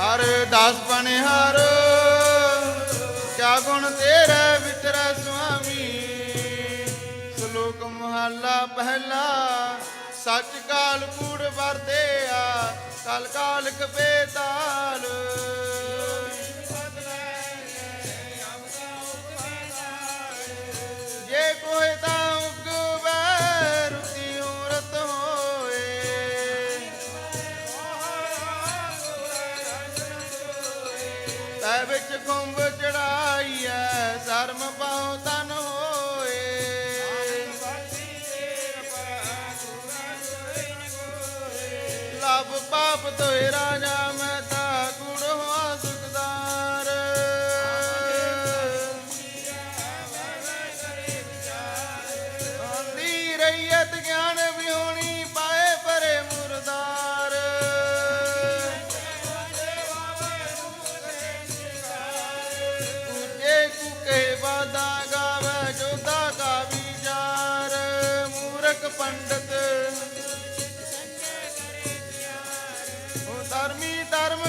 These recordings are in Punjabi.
ਹਰ ਦਾਸ ਪਨਿਹਾਰ ਕਿਆ ਗੁਣ ਤੇਰੇ ਵਿਚਰੈ ਸੁਆਮੀ। ਸ਼ਲੋਕ ਮਹਲਾ ਪਹਿਲਾ ਸੱਚ ਕਾਲ ਕੂੜ ਵਰਦਿਆ ਕਲ ਕਾਲ ਬੇਤਾਲ ਤੈ ਵਿੱਚ ਕੁੰਭ ਚੜਾਈਐ ਸ਼ਰਮ ਪਾਉ ਤਨ ਹੋਏ। ਲਬ ਪਾਪ ਤੋਏ ਰਾਜਾ ਮੈਂ ਕੁਕੇ ਵਾਦਾ ਗਾਵੇ ਜੋਦਾ ਕਾ ਵਿਚਾਰ ਮੂਰਖ ਪੰਡਤ ਉਹ ਧਰਮੀ ਧਰਮ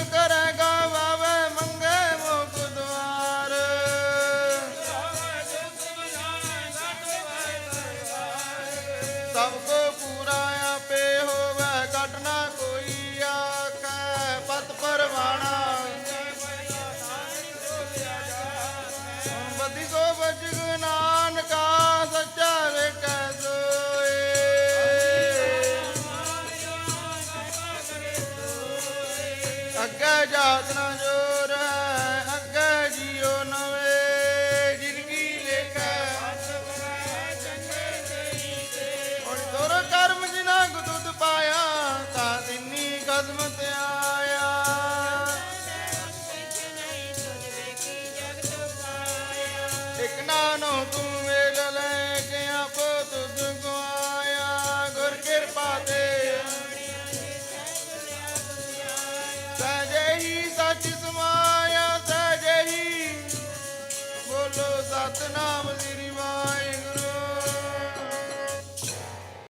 ਅੱਗੇ ਜਾਤ ਨਾ ਜੋਰ ਹੈ, ਅੱਗੇ ਜੀਓ ਨਵੇਂ ਜ਼ਿੰਦਗੀ ਲੇਖੈ ਹੁਣ ਤੋਰ ਕਰਮ ਜਿਨਾ ਗੁਦੁੱਧ ਪਾਇਆ, ਤਾਂ ਤਿੰਨੀ ਕਦਮ ਤੇ ਆਇਆ। ਇਕ ਨਾਨੋ ਤੂੰ